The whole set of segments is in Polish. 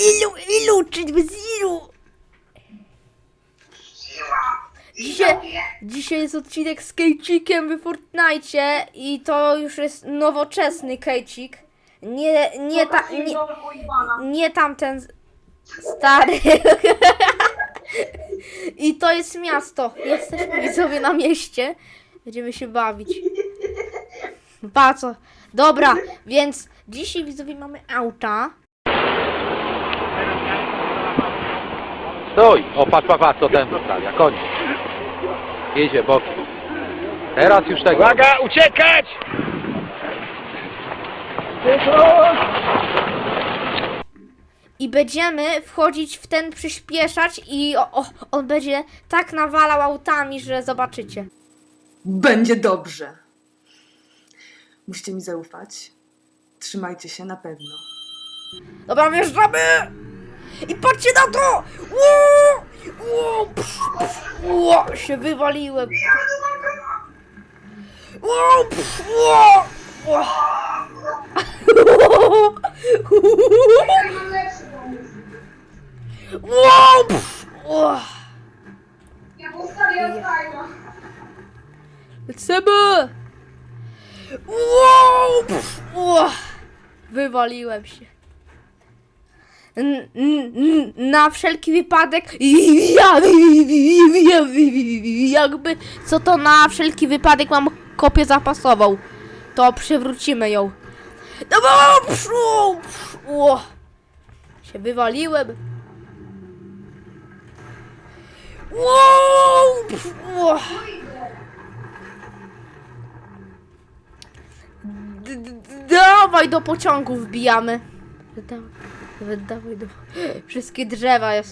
Ilu, ilu, czy bez ilu? Dzisiaj, dzisiaj jest odcinek z Kejcikiem w Fortnite i to już jest nowoczesny Kejcik. Nie, nie, ta, nie, nie tamten stary. I to jest miasto. Jesteśmy widzowie na mieście. Będziemy się bawić. Bardzo. Dobra, więc dzisiaj widzowie mamy auta. Stój! O, patrz, patrz, patrz, co ten zostawia. Koniec. Jedzie bokiem. Teraz już tego. Uwaga, uciekać! I będziemy wchodzić w ten przyspieszać i o, o, on będzie tak nawalał autami, że zobaczycie. Będzie dobrze. Musicie mi zaufać. Trzymajcie się na pewno. Dobra, wjeżdżamy! I patrzcie na to! Ło! Ło! Psz, psz, ło! Się wywaliłem. Ło! Psz, ło! Ło! Ło! Psz, ło! Lecimy! Wow! Pff, ło. Wywaliłem się. Na wszelki wypadek. Ja, jakby co to na wszelki wypadek mam kopię zapasową. To przywrócimy ją. No bo. Się wywaliłem. Wow! Dawaj do pociągu wbijamy. Dawaj, dawaj do... Wszystkie drzewa ja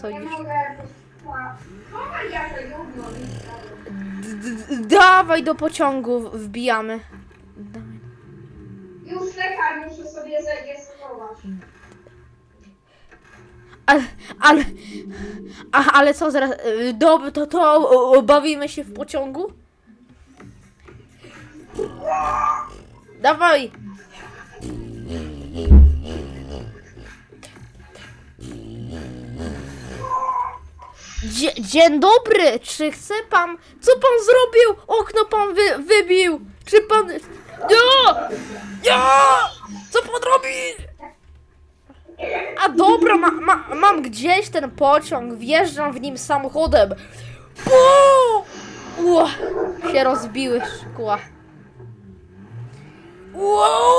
d- Dawaj do pociągu wbijamy. Dawaj. Już czekaj, muszę sobie zarejestrować. Ale, ale, a, ale co zaraz, y, dobra, to to bawimy się w pociągu? Dawaj! Dzie, dzień dobry! Czy chce pan... Co pan zrobił? Okno pan wy, wybił! Czy pan... Ja! Ja! Co pan robi? A dobra, ma, ma, mam gdzieś ten pociąg, wjeżdżam w nim samochodem. Ło! Ło! Się rozbiły szkła. Wow!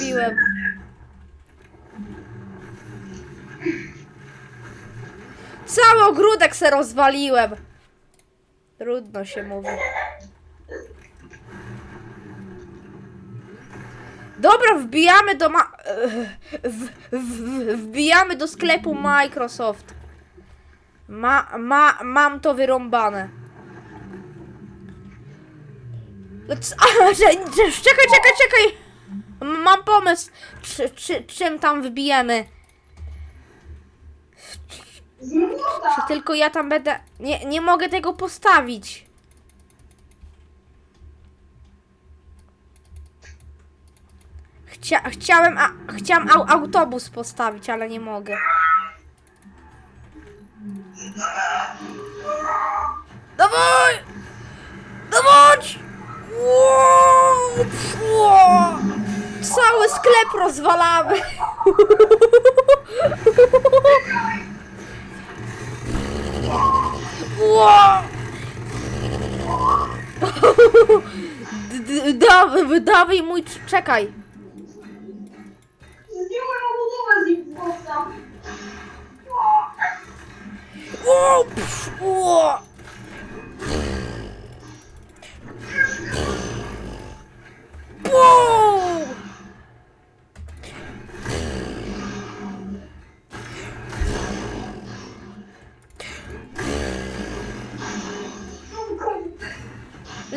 Zrobiłem! Cały ogródek se rozwaliłem. Trudno się mówi. Dobra, wbijamy do ma... W, w, wbijamy do sklepu Microsoft. Ma, ma, mam to wyrąbane. No czekaj, czekaj, czekaj! Mam pomysł, czy, czy, czym tam młoda. Czy tylko ja tam będę. Nie, nie mogę tego postawić. Chcia, chciałem, a, chciałem au, autobus postawić, ale nie mogę. Dawaj! Dawaj! Ło! Cały sklep rozwalamy! Dawaj, dawaj mój, cz- czekaj. Zdjąłem obudowę z ło. Wow!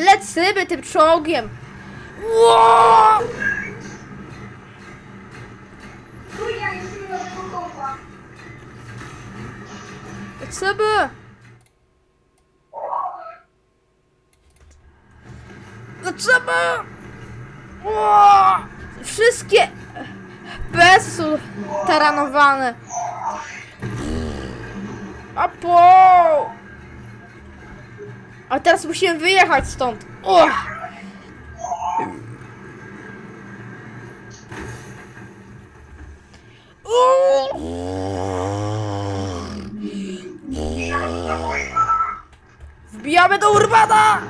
Lecymy tym czołgiem! Wow! Lecymy! Lecymy! Wow! Wszystkie bez są taranowane. Apo! A teraz musimy wyjechać stąd. O! Wbijamy do Urbana!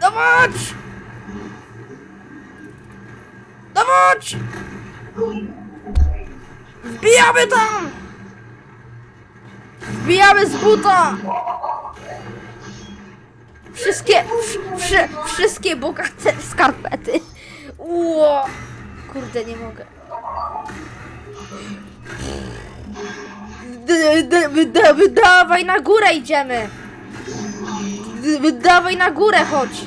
Dawać! Dawać! Wbijamy tam! Wbijamy z buta! Wszystkie, wsz, wszy, wszystkie bogate skarpety. Ło! Kurde, nie mogę. D, d, d, d, dawaj na górę idziemy! D, d, dawaj na górę chodź!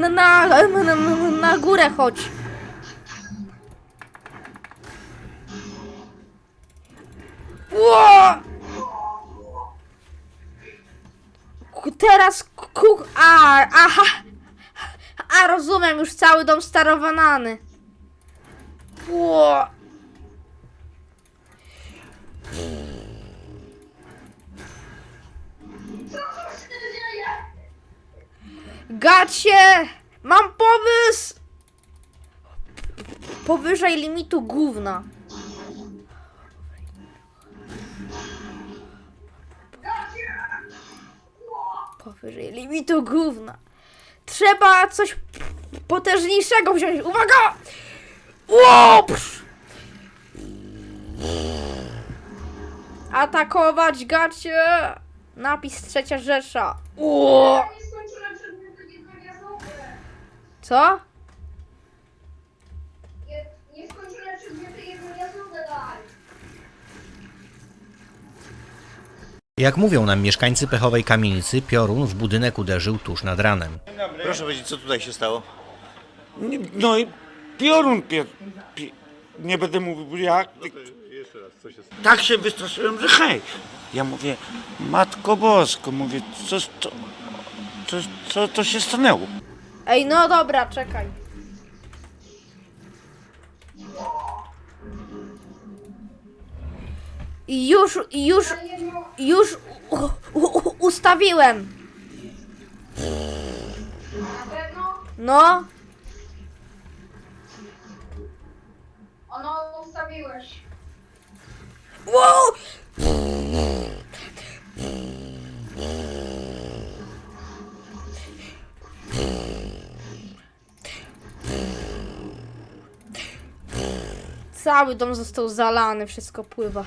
Na, na, na, na górę chodź! Teraz ku... A, aha! A, rozumiem, już cały dom starowanany. Ło! Gacie! Mam pomysł! Powyżej limitu gówna. Powyżej limitu gówna. Trzeba coś potężniejszego wziąć. Uwaga! Łops! Atakować gacie! Napis trzecia rzesza. Ło! Co? Jak mówią nam mieszkańcy pechowej kamienicy, piorun w budynek uderzył tuż nad ranem. Proszę powiedzieć, co tutaj się stało? Nie, No i piorun pier... Pi... Nie będę mówił jak. Tak się wystraszyłem, że hej. Ja mówię, Matko Bosko, mówię, co, to, co, co to się stanęło? Ej, no dobra, czekaj. Już, już, już u, u, u, ustawiłem. Na pewno No, ono ustawiłeś. wow! Cały dom został zalany, wszystko pływa.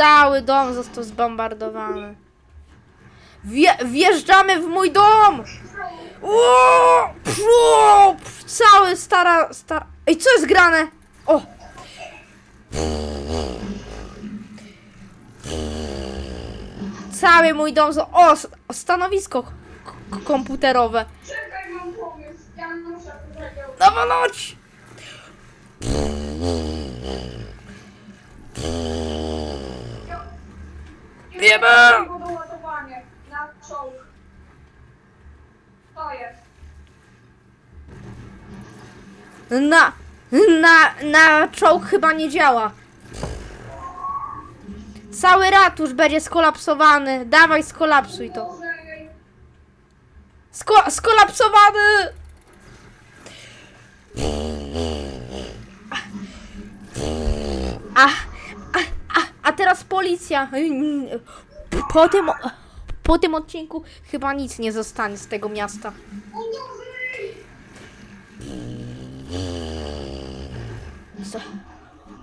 Cały dom został zbombardowany. Wje, wjeżdżamy w mój dom! O! Pfu! Cały stara, stara... Ej, co jest grane? O! Cały mój dom... O! Stanowisko komputerowe. Czekaj, mam pomysł. Ja muszę Nawalać! Wiemy! Doładowanie na czołg. To jest. Na, na, na czołg chyba nie działa. Cały ratusz będzie skolapsowany. Dawaj, skolapsuj to. Sko skolapsowany! A, a, teraz policja. Po tym, po tym odcinku chyba nic nie zostanie z tego miasta.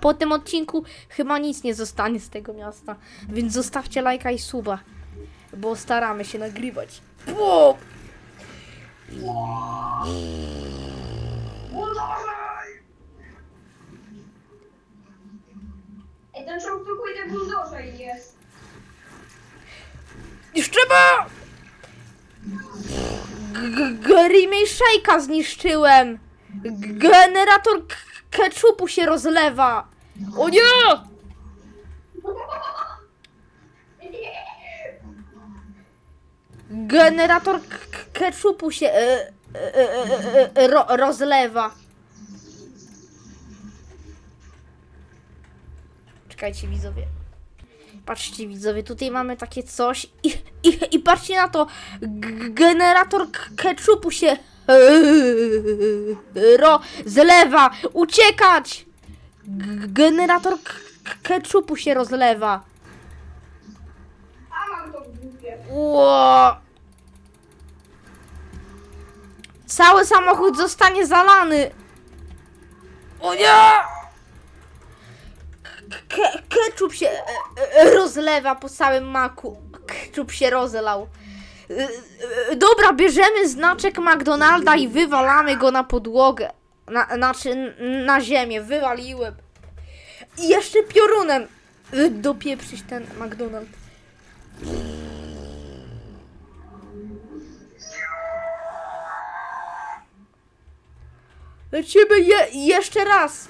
Po tym odcinku chyba nic nie zostanie z tego miasta. Więc zostawcie lajka i suba. Bo staramy się nagrywać. Bum! Jest. Już trzeba! Grimey Shake'a zniszczyłem! G- Generator k- ketchupu się rozlewa! O nie! Generator k- k- ketchupu się e, e, e, e, ro, rozlewa. Czekajcie widzowie. Patrzcie widzowie, tutaj mamy takie coś i, i, i patrzcie na to, G- generator ketchupu się ro, zlewa, uciekać! G- generator ketchupu się rozlewa. A mam to w dupie. Ło! Cały samochód zostanie zalany. O nie! Ke- ketchup się e, e, rozlewa po całym maku. Ketchup się rozlał. E, Dobra, bierzemy znaczek McDonalda i wywalamy go na podłogę. Na, znaczy na ziemię. Wywaliłem. I jeszcze piorunem dopieprzyć ten McDonald. Lecimy je, jeszcze raz.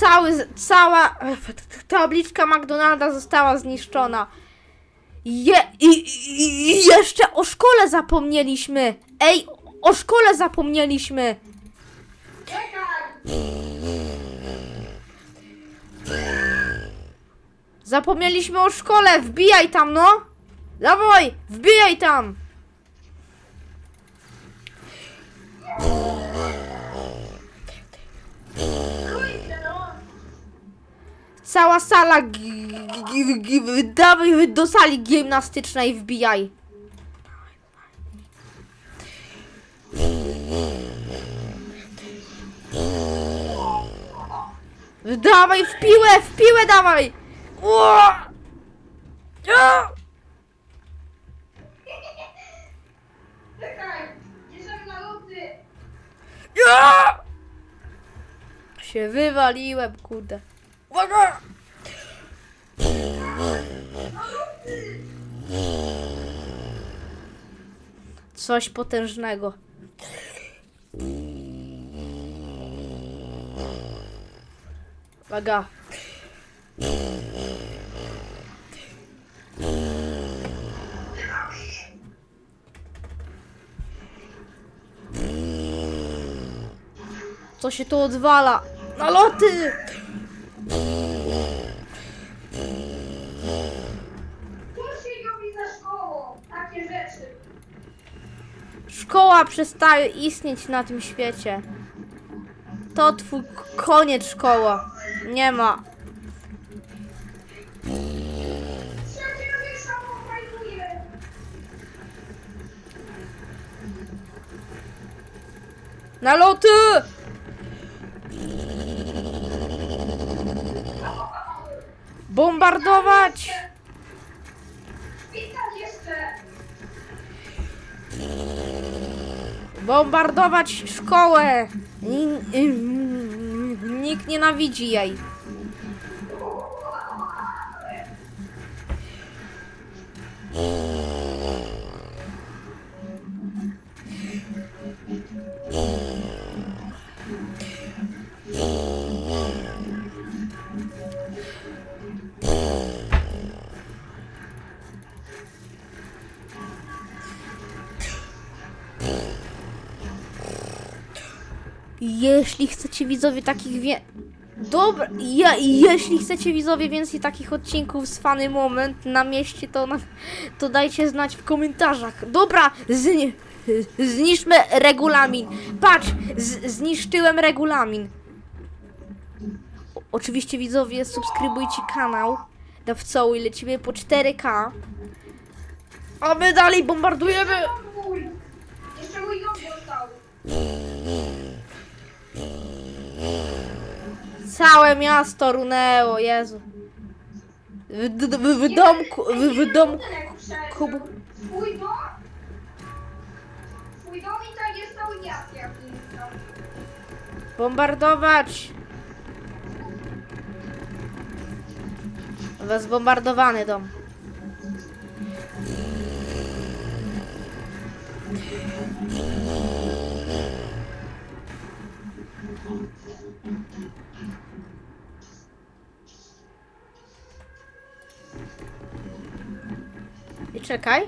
Cały, cała tabliczka McDonalda została zniszczona. Je, i, i, jeszcze o szkole zapomnieliśmy. Ej, o szkole zapomnieliśmy. Zapomnieliśmy o szkole. Wbijaj tam, no. Dawaj, wbijaj tam. Cała sala. Dawaj do sali gimnastycznej wbijaj. Dawaj w piłę, w piłę dawaj! Ja! Się wywaliłem, kurde. Uwaga! Coś potężnego. Uwaga. Co się tu odwala? Na loty! Co się robi za szkołą? Takie rzeczy. Przestaje istnieć na tym świecie. To twój koniec szkoła. Nie ma. Trzecie robię samo fajnuje. Na loty! Bombardować! Bombardować szkołę! Ni- y- Nikt nienawidzi jej. Jeśli chcecie widzowie takich wie... Dobra, ja, jeśli chcecie widzowie więcej takich odcinków z Fany Moment na mieście, to, na, to dajcie znać w komentarzach. Dobra, zni, zniszczmy regulamin. Patrz, z, zniszczyłem regulamin. O, oczywiście widzowie, subskrybujcie kanał Dawcoły, lecimy po 4K. A my dalej bombardujemy. Jeszcze mój dom został. Całe miasto runęło, Jezu. W, d- d- w, w domku, w, w domku, Kubu. Twój dom? Twój dom i tak jest cały gwiazd jakiś tam. bombardować. We Zbombardowany dom. Czekaj.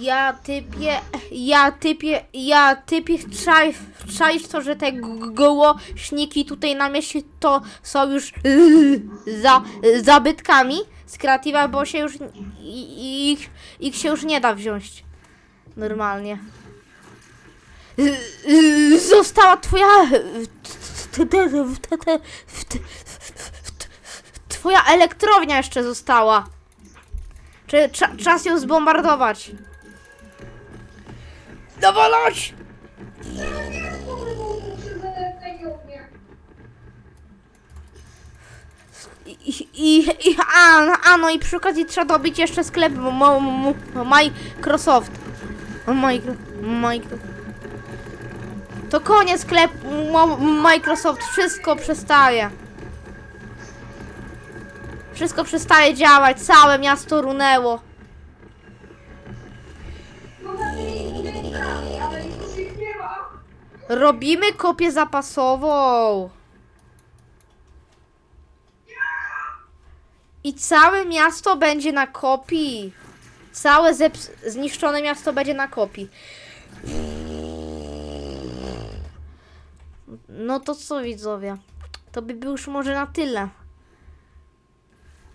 Ja typie, ja typie, ja typie czaj, czaisz to, że te głośniki tutaj na mieście to są już za, zabytkami z kreatywa, bo się już ich, ich się już nie da wziąć normalnie. Została twoja twoja elektrownia jeszcze została. Czy cza- czas ją zbombardować? Dowalać! I, i, i, a, a no i przy okazji trzeba dobić jeszcze sklep mo, mo, Microsoft. To koniec sklep Microsoft. Wszystko przestaje. Wszystko przestaje działać. Całe miasto runęło. Robimy kopię zapasową. I całe miasto będzie na kopii. Całe zniszczone miasto będzie na kopii. No to co widzowie? To by było już może na tyle.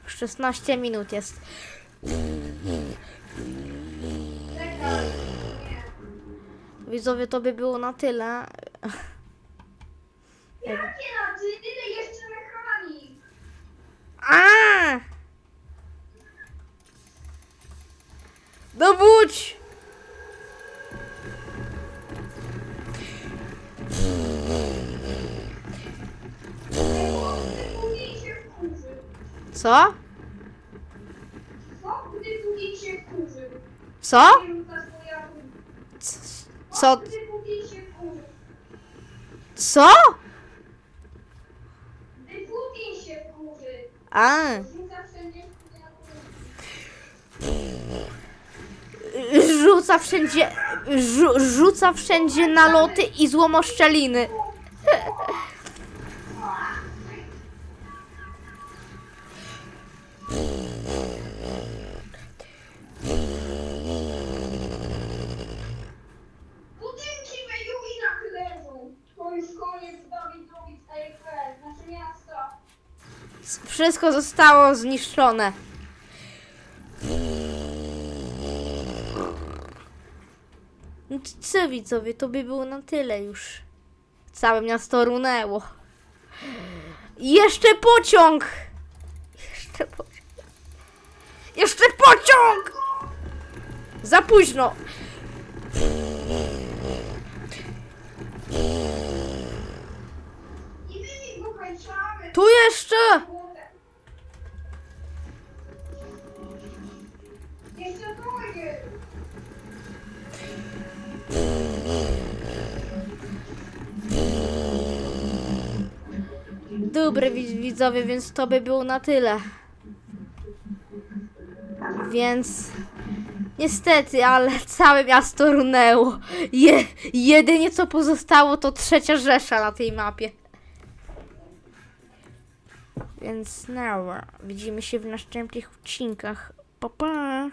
16 minut jest. Widzowie, to by było na tyle. Jakie na tyle jeszcze mechanik? A! Budziń Co? Co? Gdy budziń się wkurzy. Co? Swoja Co? Gdy budziń się wkurzy. Co? Gdy budziń się wkurzy. A! Rzuca wszędzie Rzuca wszędzie. Rzu, rzuca wszędzie naloty i złomoszczeliny. Wszystko zostało zniszczone. No to co widzowie, to by było na tyle już. Całe miasto runęło. Jeszcze pociąg! Jeszcze pociąg. Jeszcze pociąg! Za późno. Tu! Jeszcze Widz- widzowie, więc to by było na tyle. Więc niestety, ale całe miasto runęło. Je, jedynie co pozostało to trzecia Rzesza na tej mapie. Więc no, widzimy się w następnych odcinkach. Pa pa!